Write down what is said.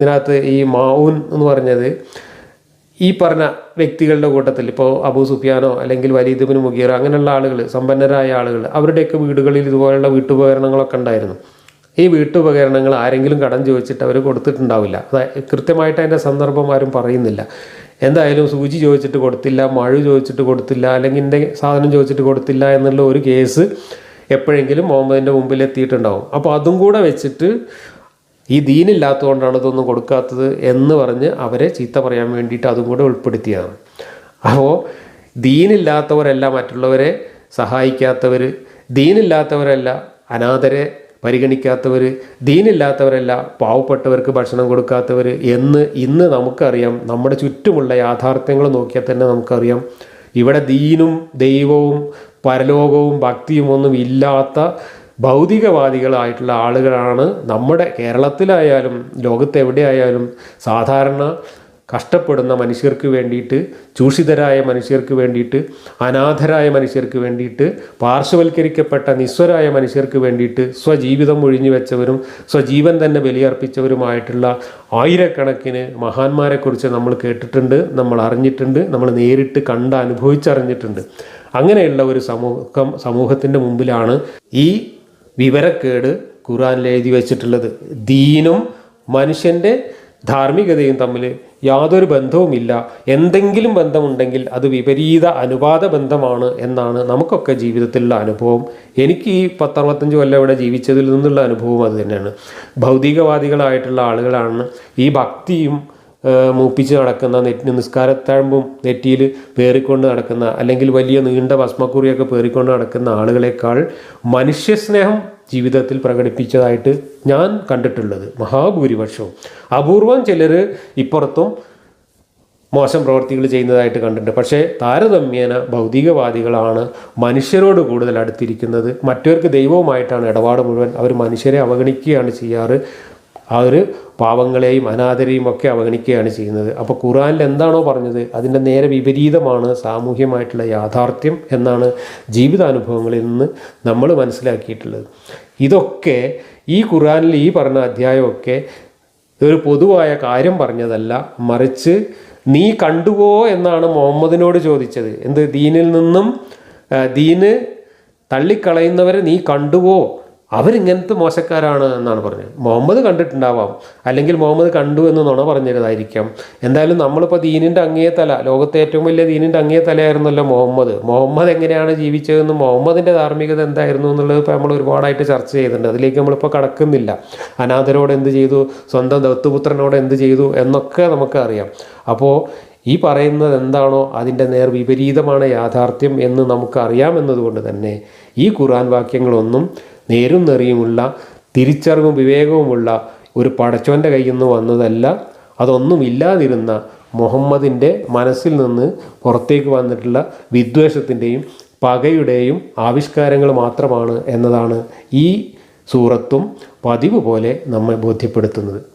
ഇതിനകത്ത് ഈ മാവൂൻ എന്ന് പറഞ്ഞത് ഈ പറഞ്ഞ വ്യക്തികളുടെ കൂട്ടത്തിൽ ഇപ്പോൾ അബൂ സുഫിയാനോ അല്ലെങ്കിൽ വലീദുബിന് മുഗീറോ അങ്ങനെയുള്ള ആളുകൾ സമ്പന്നരായ ആളുകൾ അവരുടെയൊക്കെ വീടുകളിൽ ഇതുപോലെയുള്ള വീട്ടുപകരണങ്ങളൊക്കെ ഉണ്ടായിരുന്നു. ഈ വീട്ടുപകരണങ്ങൾ ആരെങ്കിലും കടം ചോദിച്ചിട്ട് അവർ കൊടുത്തിട്ടുണ്ടാവില്ല. അതായത് കൃത്യമായിട്ട് അതിന്റെ സന്ദർഭം ആരും പറയുന്നില്ല. എന്തായാലും സൂചി ചോദിച്ചിട്ട് കൊടുത്തില്ല മഴ ചോദിച്ചിട്ട് കൊടുത്തില്ല അല്ലെങ്കിൽ എന്റെ സാധനം ചോദിച്ചിട്ട് കൊടുത്തില്ല എന്നുള്ള ഒരു കേസ് എപ്പോഴെങ്കിലും മുഹമ്മദിന്റെ മുമ്പിൽ എത്തിയിട്ടുണ്ടാവും. അപ്പോൾ അതും കൂടെ വെച്ചിട്ട് ഈ ദീനില്ലാത്തതുകൊണ്ടാണ് ഇതൊന്നും കൊടുക്കാത്തത് എന്ന് പറഞ്ഞ് അവരെ ചീത്ത പറയാൻ വേണ്ടിയിട്ട് അതും കൂടെ ഉൾപ്പെടുത്തിയതാണ് അപ്പോൾ ദീനില്ലാത്തവരല്ല മറ്റുള്ളവരെ സഹായിക്കാത്തവർ ദീനില്ലാത്തവരല്ല അനാഥരെ പരിഗണിക്കാത്തവർ ദീനില്ലാത്തവരല്ല പാവപ്പെട്ടവർക്ക് ഭക്ഷണം കൊടുക്കാത്തവർ എന്ന് ഇന്ന് നമുക്കറിയാം. നമ്മുടെ ചുറ്റുമുള്ള യാഥാർത്ഥ്യങ്ങൾ നോക്കിയാൽ തന്നെ നമുക്കറിയാം. ഇവിടെ ദീനും ദൈവവും പരലോകവും ഭക്തിയും ഒന്നും ഇല്ലാത്ത ഭൗതികവാദികളായിട്ടുള്ള ആളുകളാണ് നമ്മുടെ കേരളത്തിലായാലും ലോകത്തെവിടെയായാലും സാധാരണ കഷ്ടപ്പെടുന്ന മനുഷ്യർക്ക് വേണ്ടിയിട്ട് ചൂഷിതരായ മനുഷ്യർക്ക് വേണ്ടിയിട്ട് അനാഥരായ മനുഷ്യർക്ക് വേണ്ടിയിട്ട് പാർശ്വവൽക്കരിക്കപ്പെട്ട നിസ്വരായ മനുഷ്യർക്ക് വേണ്ടിയിട്ട് സ്വജീവിതം ഒഴിഞ്ഞു വെച്ചവരും സ്വജീവൻ തന്നെ ബലിയർപ്പിച്ചവരുമായിട്ടുള്ള ആയിരക്കണക്കിന് മഹാന്മാരെക്കുറിച്ച് നമ്മൾ കേട്ടിട്ടുണ്ട് നമ്മൾ അറിഞ്ഞിട്ടുണ്ട് നമ്മൾ നേരിട്ട് കണ്ട് അനുഭവിച്ചറിഞ്ഞിട്ടുണ്ട്. അങ്ങനെയുള്ള ഒരു സമൂഹം സമൂഹത്തിന്റെ മുമ്പിലാണ് ഈ വിവരക്കേട് ഖുറാനിൽ എഴുതി വച്ചിട്ടുള്ളത്. ദീനും മനുഷ്യന്റെ ധാർമ്മികതയും തമ്മിൽ യാതൊരു ബന്ധവുമില്ല. എന്തെങ്കിലും ബന്ധമുണ്ടെങ്കിൽ അത് വിപരീത അനുപാത ബന്ധമാണ് എന്നാണ് നമുക്കൊക്കെ ജീവിതത്തിലുള്ള അനുഭവം. എനിക്ക് ഈ പത്തറുപത്തഞ്ച് കൊല്ലം ഇവിടെ ജീവിച്ചതിൽ നിന്നുള്ള അനുഭവം അത് തന്നെയാണ്. ഭൗതികവാദികളായിട്ടുള്ള ആളുകളാണ് ഈ ഭക്തിയും മൂപ്പിച്ച് നടക്കുന്ന നെറ്റ് നിസ്കാരത്താഴുമ്പും നെറ്റിയിൽ പേറിക്കൊണ്ട് നടക്കുന്ന അല്ലെങ്കിൽ വലിയ നീണ്ട ഭസ്മക്കുറിയൊക്കെ പേറിക്കൊണ്ട് നടക്കുന്ന ആളുകളെക്കാൾ മനുഷ്യസ്നേഹം ജീവിതത്തിൽ പ്രകടിപ്പിച്ചതായിട്ട് ഞാൻ കണ്ടിട്ടുള്ളത്. മഹാഭൂരിപക്ഷവും. അപൂർവം ചിലർ ഇപ്പുറത്തും മോശം പ്രവർത്തികൾ ചെയ്യുന്നതായിട്ട് കണ്ടിട്ടുണ്ട്. പക്ഷേ താരതമ്യേന ഭൗതികവാദികളാണ് മനുഷ്യരോട് കൂടുതൽ അടുത്തിരിക്കുന്നത്. മറ്റവർക്ക് ദൈവവുമായിട്ടാണ് ഇടപാട് മുഴുവൻ. അവർ മനുഷ്യരെ അവഗണിക്കുകയാണ് ചെയ്യാറ്. അവർ പാവങ്ങളെയും അനാഥരെയും ഒക്കെ അവഗണിക്കുകയാണ് ചെയ്യുന്നത്. അപ്പോൾ ഖുറാനിൽ എന്താണോ പറഞ്ഞത്? അതിന്റെ നേരെ വിപരീതമാണ് സാമൂഹ്യമായിട്ടുള്ള യാഥാർത്ഥ്യം എന്നാണ് ജീവിതാനുഭവങ്ങളിൽ നിന്ന് നമ്മൾ മനസ്സിലാക്കിയിട്ടുള്ളത്. ഇതൊക്കെ ഈ ഖുറാനിൽ ഈ പറഞ്ഞ അധ്യായമൊക്കെ ഒരു പൊതുവായ കാര്യം പറഞ്ഞതല്ല. മറിച്ച് നീ കണ്ടുവോ എന്നാണ് മുഹമ്മദിനോട് ചോദിച്ചത്. എന്ത്? ദീനിൽ നിന്നും ആ, ദീന് തള്ളിക്കളയുന്നവരെ നീ കണ്ടുവോ? അവരിങ്ങനത്തെ മോശക്കാരാണ് എന്നാണ് പറഞ്ഞത്. മുഹമ്മദ് കണ്ടിട്ടുണ്ടാവാം. അല്ലെങ്കിൽ മുഹമ്മദ് കണ്ടു എന്ന് നുണ പറഞ്ഞതായിരിക്കാം എന്തായാലും നമ്മളിപ്പോൾ ദീനിന്റെ അങ്ങേ തല ലോകത്തെ ഏറ്റവും വലിയ ദീനിന്റെ അങ്ങേ തലയായിരുന്നല്ലോ മുഹമ്മദ്. മുഹമ്മദ് എങ്ങനെയാണ് ജീവിച്ചതെന്ന് മുഹമ്മദിന്റെ ധാർമ്മികത എന്തായിരുന്നു എന്നുള്ളത് ഇപ്പോൾ നമ്മൾ ഒരുപാടായിട്ട് ചർച്ച ചെയ്തിട്ടുണ്ട്. അതിലേക്ക് നമ്മളിപ്പോൾ കടക്കുന്നില്ല. അനാഥരോട് എന്ത് ചെയ്തു? സ്വന്തം ദത്തുപുത്രനോട് എന്ത് ചെയ്തു? എന്നൊക്കെ നമുക്കറിയാം അപ്പോൾ ഈ പറയുന്നത് എന്താണോ അതിന്റെ നേർ വിപരീതമാണ് യാഥാർത്ഥ്യം എന്ന് നമുക്കറിയാമെന്നതുകൊണ്ട് തന്നെ ഈ ഖുർആൻ വാക്യങ്ങളൊന്നും നേരും നെറിയുമുള്ള തിരിച്ചറിവും വിവേകവുമുള്ള ഒരു പടച്ചോന്റെ കയ്യിൽ നിന്ന് വന്നതല്ല. അതൊന്നും ഇല്ലാതിരുന്ന മുഹമ്മദിന്റെ മനസ്സിൽ നിന്ന് പുറത്തേക്ക് വന്നിട്ടുള്ള വിദ്വേഷത്തിന്റെയും പകയുടെയും ആവിഷ്കാരങ്ങൾ മാത്രമാണ് എന്നതാണ് ഈ സൂറത്തും പതിവ് പോലെ നമ്മെ ബോധ്യപ്പെടുത്തുന്നത്.